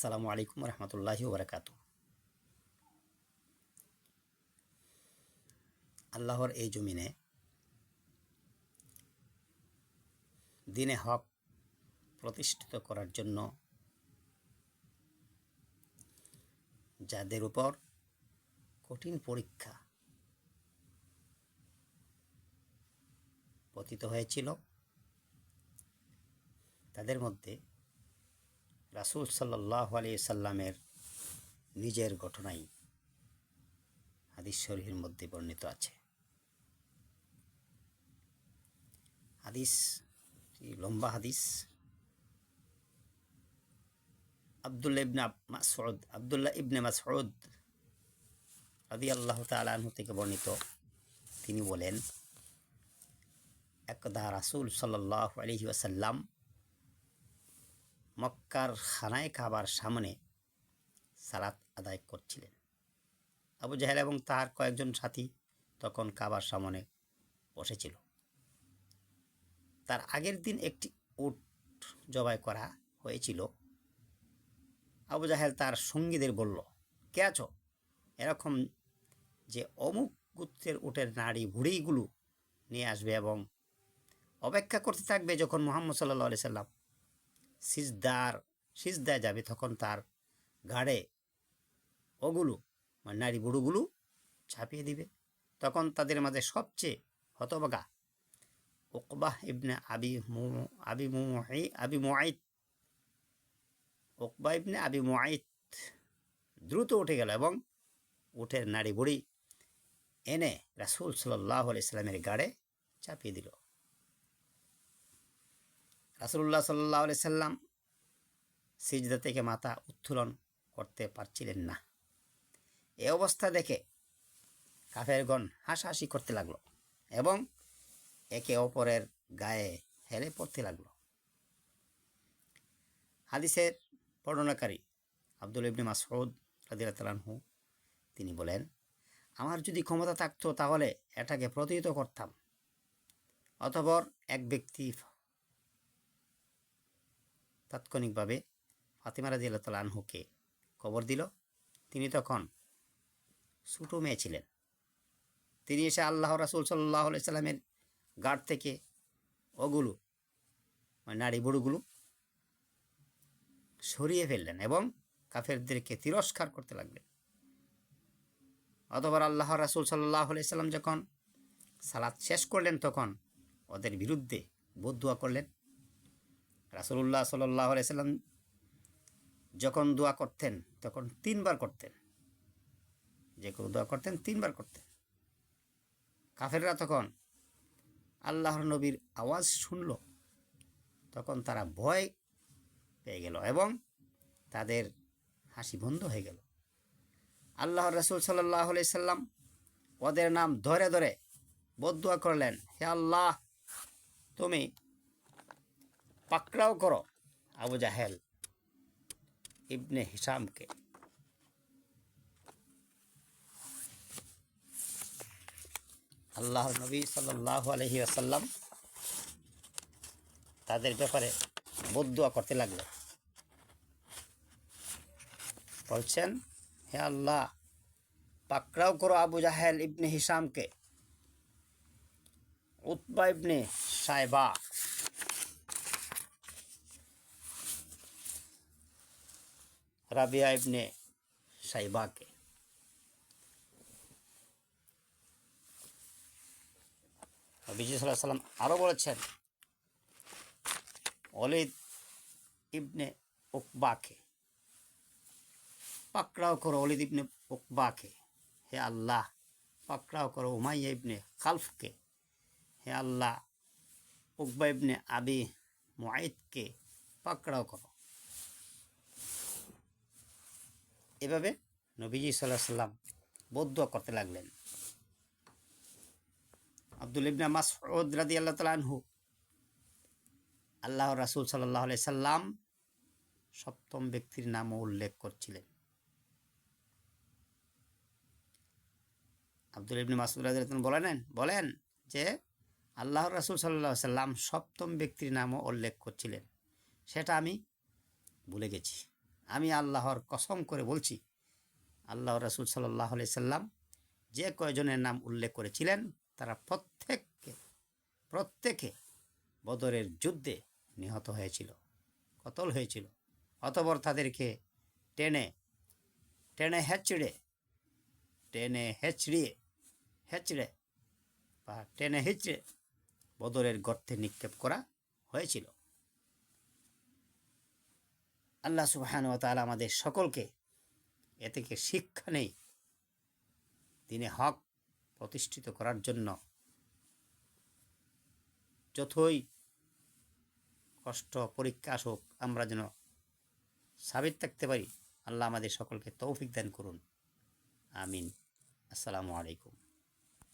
আসসালামু আলাইকুম রহমতুল্লাহি ওবরাকাত আল্লাহর এই জমিনে দিনে হক প্রতিষ্ঠিত করার জন্য যাদের উপর কঠিন পরীক্ষা পতিত হয়েছিল, তাদের মধ্যে রাসূল সাল্লাহ আলি সাল্লামের নিজের ঘটনাই হাদিস শরীফের মধ্যে বর্ণিত আছে। হাদিস লম্বা হাদিস? আবদুল্লা ইবনে মাসউদ, আবদুল্লাহ ইবনে মাসউদ রাদি আল্লাহ তালাহ থেকে বর্ণিত। তিনি বলেন, একদা রাসূল সাল্লাহ আলহি ওয়াসাল্লাম মক্কার খানায় কাবার সামনে সালাত আদায় করছিলেন। আবু জাহেল এবং তার কয়েকজন সাথী তখন কাবার সামনে বসেছিল। তার আগের দিন একটি উট জবাই করা হয়েছিল। আবু জাহেল তার সঙ্গীদের বলল, কে আছো? এরকম যে অমুক গুত্রের উটের নাড়ি ভুড়িগুলো নিয়ে আসবে এবং অপেক্ষা করতে থাকবে যখন মোহাম্মদ সাল্লা সাল্লাম সিজদার, সিজদায় যাবে তখন তার ঘাড়ে ওগুলো মানে নারী বুড়োগুলো ছাপিয়ে দিবে। তখন তাদের মাঝে সবচেয়ে হতবাগা ওকবাহ ইবনে আবি আবি মুহি আবি মুআইত ওকবা ইবনে আবি মুআইত দ্রুত উঠে গেল এবং উঠের নারী বুড়ি এনে রাসূল সাল্লাহ আলি সাল্লামের গাড়ে চাপিয়ে দিল। রাসুল্লাহ সাল্লাহ আলি সাল্লাম সিজদা থেকে মাথা উত্তোলন করতে পারছিলেন না। এ অবস্থা দেখে কাফেরগণ হাসাহাসি করতে লাগল এবং একে অপরের গায়ে হেলে পড়তে লাগল। হাদিসের বর্ণনাকারী আব্দুল ইবনে মাসউদ রাদিয়াল্লাহু তিনি বলেন, আমার যদি ক্ষমতা থাকতো তাহলে এটাকে প্রতিহিত করতাম। অতপর এক ব্যক্তি তাৎক্ষণিকভাবে ফাতিমা রাজি আল্লাহ তাল আনহুকে খবর দিল। তিনি তখন ছোটো মেয়ে ছিলেন। তিনি এসে আল্লাহ রাসুল সাল্লাহ সাল্লামের গাড় থেকে ওগুলো মানে নারী বুড়োগুলো সরিয়ে ফেললেন এবং কাফেরদেরকে তিরস্কার করতে লাগলেন। অতবার আল্লাহ রাসুল সাল্লাহ সাল্লাম যখন সালাদ শেষ করলেন, তখন ওদের বিরুদ্ধে বদুয়া করলেন। রাসুল্লাহ সাল্লাহ সাল্লাম যখন দোয়া করতেন, তখন তিনবার করতেন। যে কোনো দোয়া করতেন, তিনবার করতেন। কাফেররা তখন আল্লাহর নবীর আওয়াজ শুনল, তখন তারা ভয় পেয়ে গেল এবং তাদের হাসি বন্ধ হয়ে গেল। আল্লাহ রসুল সাল্লাহ সাল্লাম ওদের নাম ধরে ধরে বদুয়া করলেন, হে আল্লাহ, তুমি পাকড়াও করো, আবু জাহেল ইবনে হিসামকে। আল্লাহ নবী সাল্লাহ আলহি আসাল্লাম তাদের ব্যাপারে বদুয়া করতে লাগল। বলছেন, হে আল্লাহ, পাকড়াও করো আবু জাহেল ইবনে হিসামকে। উতবা ইবনে সাইবা রাবিয়া ইবনে সাইবাকে। নবীজি সাল্লাহ সাল্লাম আরও বলেছেন অলিদ ইবনে উকবাকে। পাকড়াও করো অলিদ ইবনে উকবাকে। হে আল্লাহ, পাকড়াও করো উমাইয়া ইবনে খালফকে। হে আল্লাহ, উকবা ইবনে আবি মুআইদকে পাকড়াও করো। এভাবে নবীজি সাল্লাহ সাল্লাম বৌদ্ধ করতে লাগলেন। আব্দুল ইবনা মাসউদ রাদি আল্লাহ তালানহু আল্লাহ রাসুল সাল্লাহ সাল্লাম সপ্তম ব্যক্তির নামও উল্লেখ করছিলেন। আব্দুল ইবনে মাসুদ রাজি বলেন বলেন যে আল্লাহ রাসুল সাল্লাহ সাল্লাম সপ্তম ব্যক্তির নামও উল্লেখ করছিলেন। সেটা আমি ভুলে গেছি। আমি আল্লাহর কসম করে বলছি, আল্লাহ রসুল সাল্লাহ সাল্লাম যে কয়জনের নাম উল্লেখ করেছিলেন, তারা প্রত্যেককে, প্রত্যেকে বদরের যুদ্ধে নিহত হয়েছিল, কতল হয়েছিল। অতবর তাদেরকে টেনে টেনে হেঁচড়ে, টেনে হেঁচড়িয়ে, হেঁচড়ে বা টেনে হেঁচড়ে বদরের গর্তে নিক্ষেপ করা হয়েছিল। আল্লাহ সুবহান ও তাআলা আমাদের সকলকে এ থেকে শিক্ষা নেই। দিনে হক প্রতিষ্ঠিত করার জন্য যথই কষ্ট, পরীক্ষা আসুক, আমরা যেন সাবিত থাকতে পারি, আল্লাহ আমাদের সকলকে তৌফিক দান করুন। আমিন। আসসালামু আলাইকুম।